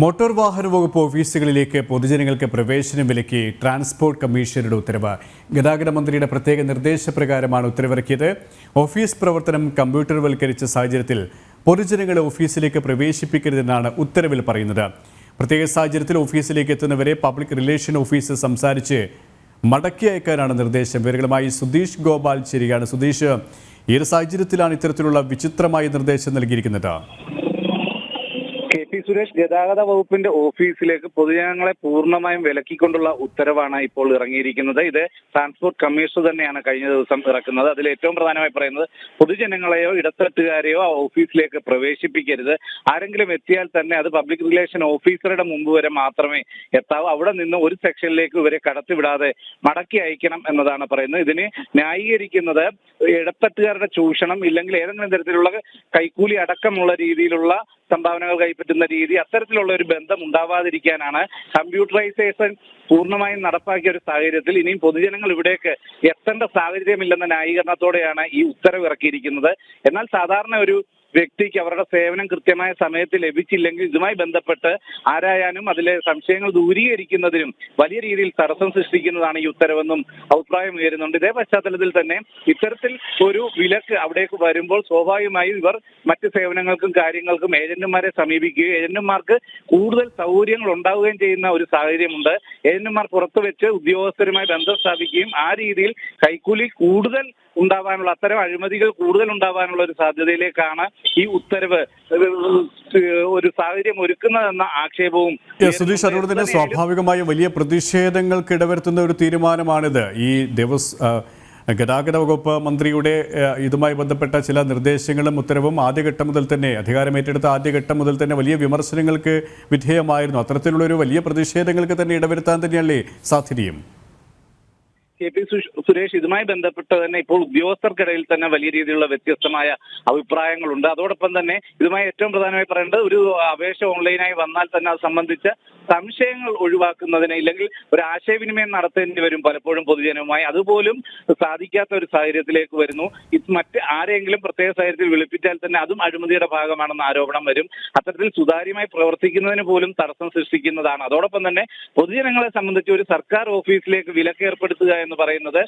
Motor വാഹന വകുപ്പ് ഓഫീസുകളിലേക്ക് പൊതുജനങ്ങൾക്ക് പ്രവേശനം വിലക്കി ട്രാൻസ്പോർട്ട് കമ്മീഷണറുടെ ഉത്തരവ്. ഗതാഗത മന്ത്രിയുടെ പ്രത്യേക നിർദ്ദേശപ്രകാരമാണ് ഉത്തരവിറക്കിയത്. ഓഫീസ് പ്രവർത്തനം കമ്പ്യൂട്ടർവൽക്കരിച്ച സാഹചര്യത്തിൽ പൊതുജനങ്ങളെ ഓഫീസിലേക്ക് പ്രവേശിപ്പിക്കരുതെന്നാണ് ഉത്തരവിൽ പറയുന്നത്. പ്രത്യേക സാഹചര്യത്തിൽ ഓഫീസിലേക്ക് എത്തുന്നവരെ പബ്ലിക് റിലേഷൻ ഓഫീസ് സംസാരിച്ച് മടക്കി അയക്കാനാണ് നിർദ്ദേശം. വിവരങ്ങളുമായി സുധീഷ് ഗോപാൽ ചേരുകയാണ്. സുധീഷ് ഏത് സാഹചര്യത്തിലാണ് ഇത്തരത്തിലുള്ള വിചിത്രമായ നിർദ്ദേശം നൽകിയിരിക്കുന്നത്? സുരേഷ് ഗതാഗത വകുപ്പിന്റെ ഓഫീസിലേക്ക് പൊതുജനങ്ങളെ പൂർണമായും വിലക്കിക്കൊണ്ടുള്ള ഉത്തരവാണ് ഇപ്പോൾ ഇറങ്ങിയിരിക്കുന്നത്. ഇത് ട്രാൻസ്പോർട്ട് കമ്മീഷണർ തന്നെയാണ് കഴിഞ്ഞ ദിവസം ഇറക്കുന്നത്. അതിൽ ഏറ്റവും പ്രധാനമായി പറയുന്നത് പൊതുജനങ്ങളെയോ ഇടത്തട്ടുകാരെയോ ആ ഓഫീസിലേക്ക് പ്രവേശിപ്പിക്കരുത്. ആരെങ്കിലും എത്തിയാൽ തന്നെ അത് പബ്ലിക് റിലേഷൻ ഓഫീസറുടെ മുമ്പ് വരെ മാത്രമേ എത്താവൂ. അവിടെ നിന്ന് ഒരു സെക്ഷനിലേക്ക് ഇവരെ കടത്തിവിടാതെ മടക്കി അയക്കണം എന്നതാണ് പറയുന്നത്. ഇതിന് ന്യായീകരിക്കുന്നത് ഇടത്തട്ടുകാരുടെ ചൂഷണം ഇല്ലെങ്കിൽ ഏതെങ്കിലും തരത്തിലുള്ള കൈക്കൂലി അടക്കമുള്ള രീതിയിലുള്ള സംഭാവനകൾ കൈപ്പറ്റുന്ന രീതി അത്തരത്തിലുള്ള ഒരു ബന്ധം ഉണ്ടാവാതിരിക്കാനാണ് കമ്പ്യൂട്ടറൈസേഷൻ പൂർണമായും നടപ്പാക്കിയ ഒരു സാഹചര്യത്തിൽ ഇനിയും പൊതുജനങ്ങൾ ഇവിടേക്ക് എത്തേണ്ട സാഹചര്യമില്ലെന്ന ന്യായീകരണത്തോടെയാണ് ഈ ഉത്തരവ് ഇറക്കിയിരിക്കുന്നത്. എന്നാൽ സാധാരണ ഒരു വ്യക്തിക്ക് അവരുടെ സേവനം കൃത്യമായ സമയത്ത് ലഭിച്ചില്ലെങ്കിൽ ഇതുമായി ബന്ധപ്പെട്ട് ആരായാനും അതിലെ സംശയങ്ങൾ ദൂരീകരിക്കുന്നതിനും വലിയ രീതിയിൽ തടസ്സം സൃഷ്ടിക്കുന്നതാണ് ഈ ഉത്തരവെന്നും അഭിപ്രായം ഉയരുന്നുണ്ട്. ഇതേ പശ്ചാത്തലത്തിൽ തന്നെ ഇത്തരത്തിൽ ഒരു വിലക്ക് അവിടേക്ക് വരുമ്പോൾ സ്വാഭാവികമായും ഇവർ മറ്റ് സേവനങ്ങൾക്കും കാര്യങ്ങൾക്കും ഏജന്റുമാരെ സമീപിക്കുകയും ഏജന്റുമാർക്ക് കൂടുതൽ സൗകര്യങ്ങൾ ഉണ്ടാവുകയും ചെയ്യുന്ന ഒരു സാഹചര്യമുണ്ട്. ഏജന്റുമാർ പുറത്തു വെച്ച് ഉദ്യോഗസ്ഥരുമായി ബന്ധം സ്ഥാപിക്കുകയും ആ രീതിയിൽ കൈക്കൂലി കൂടുതൽ ഉണ്ടാവാനുള്ള അത്തരം അഴിമതികൾ കൂടുതൽ ഉണ്ടാവാനുള്ള ഒരു സാധ്യതയിലേക്കാണ് ഈ ഉത്തരവ് ഒരു സാഹചര്യം ഒരുക്കുന്നതെന്ന ആക്ഷേപവും സുധീഷ് തന്നെ സ്വാഭാവികമായും വലിയ പ്രതിഷേധങ്ങൾക്ക് ഇടവരുത്തുന്ന ഒരു തീരുമാനമാണിത്. ഈ ദിവസ ഗതാഗത വകുപ്പ് മന്ത്രിയുടെ ഇതുമായി ബന്ധപ്പെട്ട ചില നിർദ്ദേശങ്ങളും ഉത്തരവും ആദ്യഘട്ടം മുതൽ തന്നെ അധികാരമേറ്റെടുത്ത ആദ്യഘട്ടം മുതൽ തന്നെ വലിയ വിമർശനങ്ങൾക്ക് വിധേയമായിരുന്നു. അത്തരത്തിലുള്ള ഒരു വലിയ പ്രതിഷേധങ്ങൾക്ക് തന്നെ ഇടവരുത്താൻ തന്നെയല്ലേ സാധ്യതയും? കെ പി സുരേഷ് ഇതുമായി ബന്ധപ്പെട്ട് തന്നെ ഇപ്പോൾ ഉദ്യോഗസ്ഥർക്കിടയിൽ തന്നെ വലിയ രീതിയിലുള്ള വ്യത്യസ്തമായ അഭിപ്രായങ്ങളുണ്ട്. അതോടൊപ്പം തന്നെ ഇതുമായി ഏറ്റവും പ്രധാനമായി പറയേണ്ടത് ഒരു അപേക്ഷ ഓൺലൈനായി വന്നാൽ തന്നെ അത് സംബന്ധിച്ച സംശയങ്ങൾ ഒഴിവാക്കുന്നതിന് ഇല്ലെങ്കിൽ ഒരു ആശയവിനിമയം നടത്തേണ്ടി വരും പലപ്പോഴും പൊതുജനവുമായി. അതുപോലും സാധിക്കാത്ത ഒരു സാഹചര്യത്തിലേക്ക് വരുന്നു. ഇത് മറ്റ് ആരെങ്കിലും പ്രത്യേക സാഹചര്യത്തിൽ വിളിപ്പിച്ചാൽ തന്നെ അതും അഴിമതിയുടെ ഭാഗമാണെന്ന ആരോപണം വരും. അത്തരത്തിൽ സുതാര്യമായി പ്രവർത്തിക്കുന്നതിന് പോലും തടസ്സം സൃഷ്ടിക്കുന്നതാണ്. അതോടൊപ്പം തന്നെ പൊതുജനങ്ങളെ സംബന്ധിച്ച് ഒരു സർക്കാർ ഓഫീസിലേക്ക് വിലക്ക് ഏർപ്പെടുത്തുക എന്ന് പറയുന്നത്.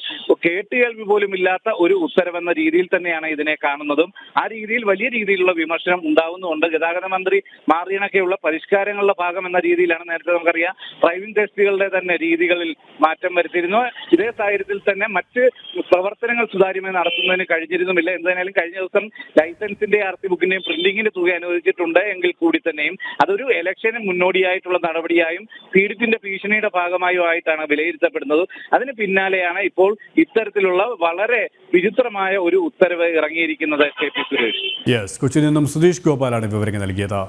കേട്ടുകേൾവി പോലും ഇല്ലാത്ത ഒരു ഉത്തരവെന്ന രീതിയിൽ തന്നെയാണ് ഇതിനെ കാണുന്നതും. ആ രീതിയിൽ വലിയ രീതിയിലുള്ള വിമർശനം ഉണ്ടാവുന്നുണ്ട് ഗതാഗത മന്ത്രി മാറിയണക്കെയുള്ള പരിഷ്കാരങ്ങളുടെ ഭാഗം എന്ന രീതിയിലാണ് നേരത്തെ നമുക്കറിയാം. ഡ്രൈവിംഗ് ടെസ്റ്റുകളുടെ തന്നെ രീതികളിൽ മാറ്റം വരുത്തിയിരുന്നു. ഇതേ സാഹചര്യത്തിൽ തന്നെ മറ്റ് പ്രവർത്തനങ്ങൾ സുതാര്യമായി നടത്തുന്നതിന് കഴിഞ്ഞിരുന്നുമില്ല. എന്തായാലും കഴിഞ്ഞ ദിവസം ലൈസൻസിന്റെ ആർ സി ബുക്കിന്റെയും പ്രിന്റിങ്ങിന്റെ തുക അനുവദിച്ചിട്ടുണ്ട് എങ്കിൽ കൂടി തന്നെയും. അതൊരു ഇലക്ഷന് മുന്നോടിയായിട്ടുള്ള നടപടിയായും പീഡിപ്പിന്റെ ഭീഷണിയുടെ ഭാഗമായും ആയിട്ടാണ് വിലയിരുത്തപ്പെടുന്നത്. അതിന് പിന്നാലെയാണ് ഇപ്പോൾ ഇത്തരത്തിലുള്ള വളരെ വിചിത്രമായ ഒരു ഉത്തരവ് ഇറങ്ങിയിരിക്കുന്നത് കെ പി സുരേഷ്. യെസ് കൊച്ചിയിൽ നിന്നും സുധീഷ് ഗോപാലാണ് വിവരങ്ങൾ നൽകിയത്.